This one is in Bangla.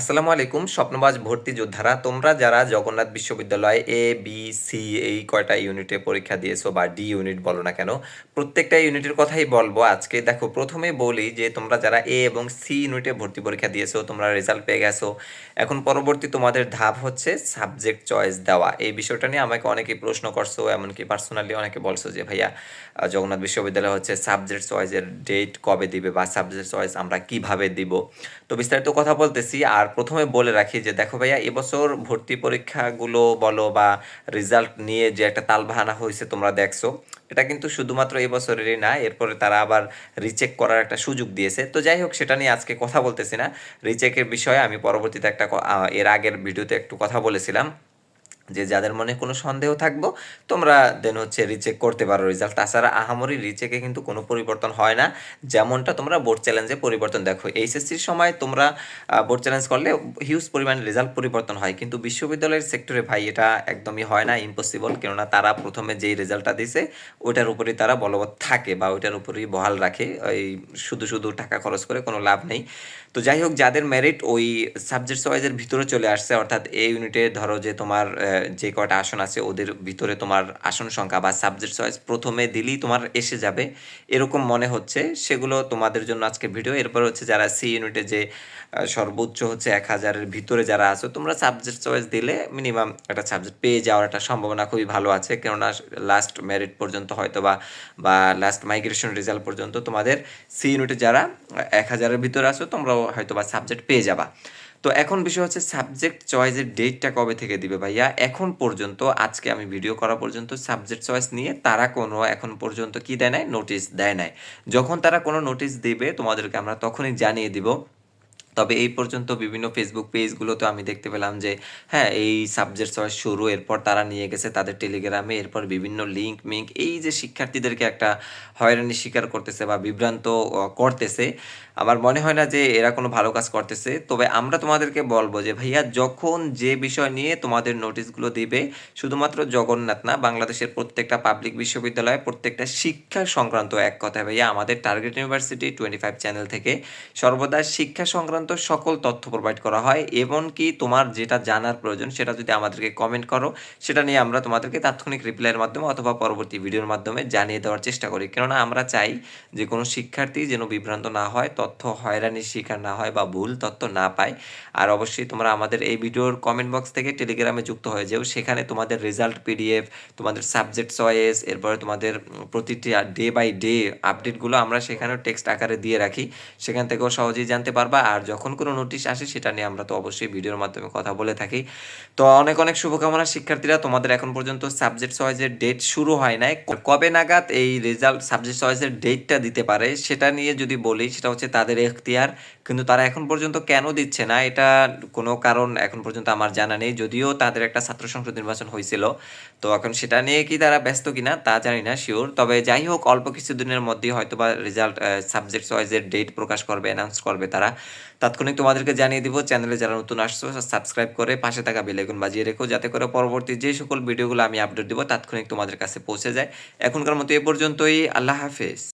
আসসালামু আলাইকুম, স্বপ্নবাজ ভর্তি যোদ্ধারা। তোমরা যারা জগন্নাথ বিশ্ববিদ্যালয় এ বি সি এই কয়টা ইউনিটে পরীক্ষা দিয়েছ বা ডি ইউনিট বলো না কেন, প্রত্যেকটা ইউনিটের কথাই বলব আজকে। দেখো, প্রথমে বলি যে তোমরা যারা এ এবং সি ইউনিটে ভর্তি পরীক্ষা দিয়েছ, তোমরা রেজাল্ট পেয়ে গেছো। এখন পরবর্তী তোমাদের ধাপ হচ্ছে সাবজেক্ট চয়েস দেওয়া। এই বিষয়টা নিয়ে আমাকে অনেকেই প্রশ্ন করছ, এমনকি পার্সোনালি অনেকে বলছো যে, ভাইয়া, জগন্নাথ বিশ্ববিদ্যালয় হচ্ছে সাবজেক্ট চয়েসের ডেট কবে দিবে বা সাবজেক্ট চয়েস আমরা কীভাবে দিব? তো বিস্তারিত কথা বলতেছি, আর প্রথমে বলে রাখি যে, দেখো ভাইয়া, এবছর ভর্তি পরীক্ষাগুলো বলো বা রেজাল্ট নিয়ে যে একটা তালবাহানা হয়েছে তোমরা দেখছ, এটা কিন্তু শুধুমাত্র এবছরেরই না, এরপরে তারা আবার রিচেক করার একটা সুযোগ দিয়েছে। তো যাই হোক, সেটা নিয়ে আজকে কথা বলতেছি না। রিচেকের বিষয়ে আমি পরবর্তীতে একটা এর আগের ভিডিওতে একটু কথা বলেছিলাম। যে যাদের মনে কোনো সন্দেহ থাকব, তোমরা দেন হচ্ছে রিচেক করতে পারো রেজাল্ট তাছাড়া আহামরি রিচেকে কিন্তু কোনো পরিবর্তন হয় না। যেমনটা তোমরা বোর্ড চ্যালেঞ্জে পরিবর্তন দেখো। এইচএসসির সময় তোমরা বোর্ড চ্যালেঞ্জ করলে হিউজ পরিমাণে রেজাল্ট পরিবর্তন হয়। কিন্তু বিশ্ববিদ্যালয়ের সেক্টরে ভাই এটা একদমই হয় না ইম্পসিবল কেননা তারা প্রথমে যেই রেজাল্টটা দিছে, ওইটার উপরেই তারা বলবৎ থাকে বা ওইটার উপরেই বহাল রাখে। ওই শুধু শুধু টাকা খরচ করে কোনো লাভ নেই। তো যাই হোক, যাদের মেরিট ওই সাবজেক্ট ওয়াইজের ভিতরে চলে আসছে, অর্থাৎ এই ইউনিটে ধরো যে তোমার যে কটা আসন আছে, ওদের ভিতরে তোমার আসন সংখ্যা বা সাবজেক্ট ওয়াইজ প্রথমে দিলেই তোমার এসে যাবে। এরকম মনে হচ্ছে। সেগুলো তোমাদের জন্য আজকে ভিডিও এরপর হচ্ছে যারা সি ইউনিটে যে সর্বোচ্চ হচ্ছে এক হাজারের ভিতরে যারা আছো, তোমরা সাবজেক্ট চয়েস দিলে মিনিমাম একটা সাবজেক্ট পেয়ে যাওয়ার একটা সম্ভাবনা খুবই ভালো আছে। কেননা লাস্ট মেরিট পর্যন্ত হয়তো বা বা লাস্ট মাইগ্রেশন রেজাল্ট পর্যন্ত তোমাদের সি ইউনিটে যারা এক হাজারের ভিতরে আছো, তোমরাও হয়তো বা সাবজেক্ট পেয়ে যাবা। তো এখন বিষয় হচ্ছে সাবজেক্ট চয়েসের ডেটটা কবে থেকে দিবে ভাইয়া? এখন পর্যন্ত, আজকে আমি ভিডিও করা পর্যন্ত সাবজেক্ট চয়েস নিয়ে তারা কোনো এখন পর্যন্ত কি দেয় নাই? নোটিশ দেয় নাই। যখন তারা কোনো নোটিশ দেবে, তোমাদেরকে আমরা তখনই জানিয়ে দিব তবে এই পর্যন্ত বিভিন্ন ফেসবুক পেজগুলোতে আমি দেখতে পেলাম যে হ্যাঁ এই সাবজেক্ট চয়েস শুরু, এরপর তারা নিয়ে গেছে তাদের টেলিগ্রামে এরপর বিভিন্ন লিঙ্ক মিঙ্ক এই যে শিক্ষার্থীদেরকে একটা হয়রানি স্বীকার করতেছে বা বিভ্রান্ত করতেছে। আমার মনে হয় না যে এরা কোনো ভালো কাজ করতেছে। তবে আমরা তোমাদেরকে বলব যে, ভাইয়া, যখন যে বিষয় নিয়ে তোমাদের নোটিশগুলো দিবে, শুধুমাত্র জগন্নাথ না, বাংলাদেশের প্রত্যেকটা পাবলিক বিশ্ববিদ্যালয় প্রত্যেকটা শিক্ষা সংক্রান্ত এক কথা ভাইয়া, আমাদের target university twenty five channel থেকে সর্বদা শিক্ষা সংক্রান্ত সকল তথ্য প্রোভাইড করা হয় এমনকি তোমার যেটা জানার প্রয়োজন সেটা যদি আমাদেরকে কমেন্ট করো, সেটা নিয়ে আমরা তোমাদেরকে তাৎক্ষণিক রিপ্লাইয়ের মাধ্যমে অথবা পরবর্তী ভিডিওর মাধ্যমে জানিয়ে দেওয়ার চেষ্টা করি। কেননা আমরা চাই যে কোনো শিক্ষার্থী যেন বিভ্রান্ত না হয়, তথ্য হয়রানির শিকার না হয় বা ভুল তথ্য না পায়। আর অবশ্যই তোমরা আমাদের এই ভিডিওর কমেন্ট বক্স থেকে টেলিগ্রামে যুক্ত হয়ে যাও, সেখানে তোমাদের রেজাল্ট পিডিএফ তোমাদের সাবজেক্ট চয়েস এরপরে তোমাদের প্রতিটি ডে বাই ডে আপডেটগুলো আমরা সেখানে টেক্সট আকারে দিয়ে রাখি। সেখান থেকেও সহজেই জানতে পারবা। আর যখন কোনো নোটিশ আসে, সেটা নিয়ে আমরা তো অবশ্যই ভিডিওর মাধ্যমে কথা বলে থাকি। তো অনেক অনেক শুভকামনা শিক্ষার্থীরা। তোমাদের এখন পর্যন্ত সাবজেক্ট চয়েসের ডেট শুরু হয় নাই। কবে নাগাদ এই রেজাল্ট সাবজেক্ট চয়েসের ডেটটা দিতে পারে, সেটা নিয়ে যদি বলি, সেটা হচ্ছে তাদের এখতিয়ার। কিন্তু তারা এখন পর্যন্ত কেন দিচ্ছে না, এটা কোনো কারণ এখন পর্যন্ত আমার জানা নেই। যদিও তাদের একটা ছাত্র সংসদ নির্বাচন হয়েছিল, তো এখন সেটা নিয়ে কি তারা ব্যস্ত কিনা তা জানি না শিওর তবে যাই হোক, অল্প কিছুদিনের মধ্যেই হয়তো বা রেজাল্ট সাবজেক্ট ওয়াইজের ডেট প্রকাশ করবে অ্যানাউন্স করবে তারা। তাৎক্ষণিক তোমাদেরকে জানিয়ে দিব চ্যানেলে যারা নতুন আসছো সাবস্ক্রাইব করে পাশে থাকা বেলাইকন বাজিয়ে রেখো, যাতে করে পরবর্তী যে সকল ভিডিওগুলো আমি আপডেট দিব, তাৎক্ষণিক তোমাদের কাছে পৌঁছে যায়। এখনকার মতো এ পর্যন্তই, আল্লাহ হাফেজ।